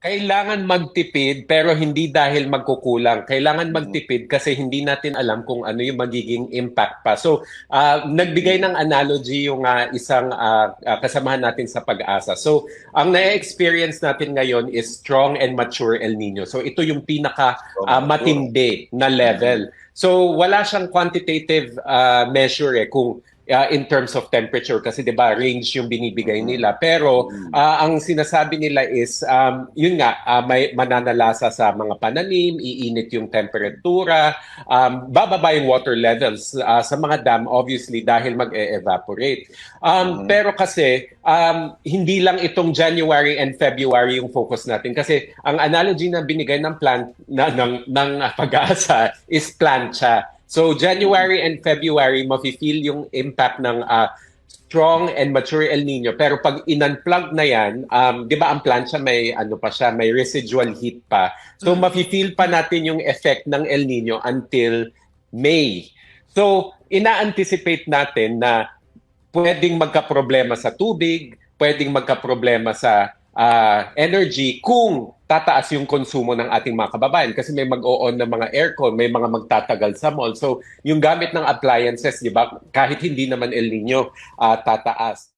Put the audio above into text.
Kailangan magtipid pero hindi dahil magkukulang. Kailangan magtipid kasi hindi natin alam kung ano yung magiging impact pa. So, ah, nagbigay ng analogy yung ah, isang ah, kasamahan natin sa pag-asa. So, ang na-experience natin ngayon is strong and mature El Nino. So, ito yung pinaka ah, matindi na level. So, wala siyang quantitative ah, measure eh kung uh, in terms of temperature kasi 'di ba range yung binibigay nila. Pero uh, ang sinasabi nila is um, yun nga uh, may mananalasa sa mga pananim iinit yung temperatura um, bababa yung water levels uh, sa mga dam obviously dahil mag-evaporate um, pero kasi um, hindi lang itong January and February yung focus natin. Kasi ang analogy na binigay ng plant na, ng, ng pag-asa is plancha So January and February mafe-feel yung impact ng uh, strong and mature El Nino. Pero pag in-unplug na yan, um, di ba ang plancha may ano pa siya, may residual heat pa. So mafe-feel pa natin yung effect ng El Nino until May. So ina-anticipate natin na pwedeng magka-problema sa tubig, pwedeng magka-problema sa uh, energy kung tataas yung konsumo ng ating mga kababayan kasi may mag-o-on ng mga aircon, may mga magtatagal sa mall. So, yung gamit ng appliances, di ba, kahit hindi naman El Nino, uh, tataas.